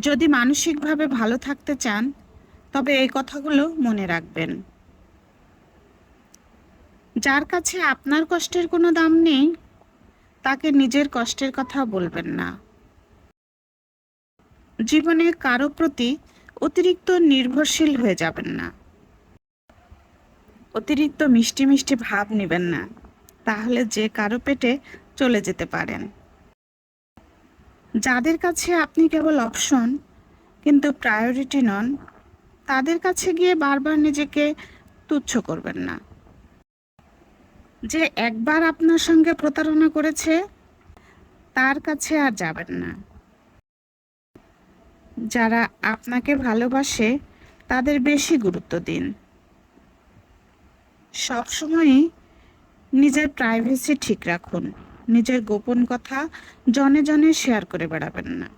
যদি মানসিকভাবে ভালো থাকতে চান, তবে এই কথাগুলো মনে রাখবেন। যার কাছে আপনার কষ্টের কোনো দাম নেই, তাকে নিজের কষ্টের কথা বলবেন না। জীবনে কারও প্রতি অতিরিক্ত নির্ভরশীল হয়ে যাবেন না। অতিরিক্ত মিষ্টি মিষ্টি ভাব নেবেন না। তাহলে যে কারও পেটে চলে যেতে পারেন। যাদের কাছে আপনি কেবল অপশন কিন্তু প্রায়োরিটি নন, তাদের কাছে গিয়ে বারবার নিজেকে তুচ্ছ করবেন না। যে একবার আপনার সঙ্গে প্রতারণা করেছে, তার কাছে আর যাবেন না। যারা আপনাকে ভালোবাসে, তাদের বেশি গুরুত্ব দিন। সবসময়ই নিজের প্রাইভেসি ঠিক রাখুন। নিজের গোপন কথা জনে জনে শেয়ার করে বেড়াবেন না।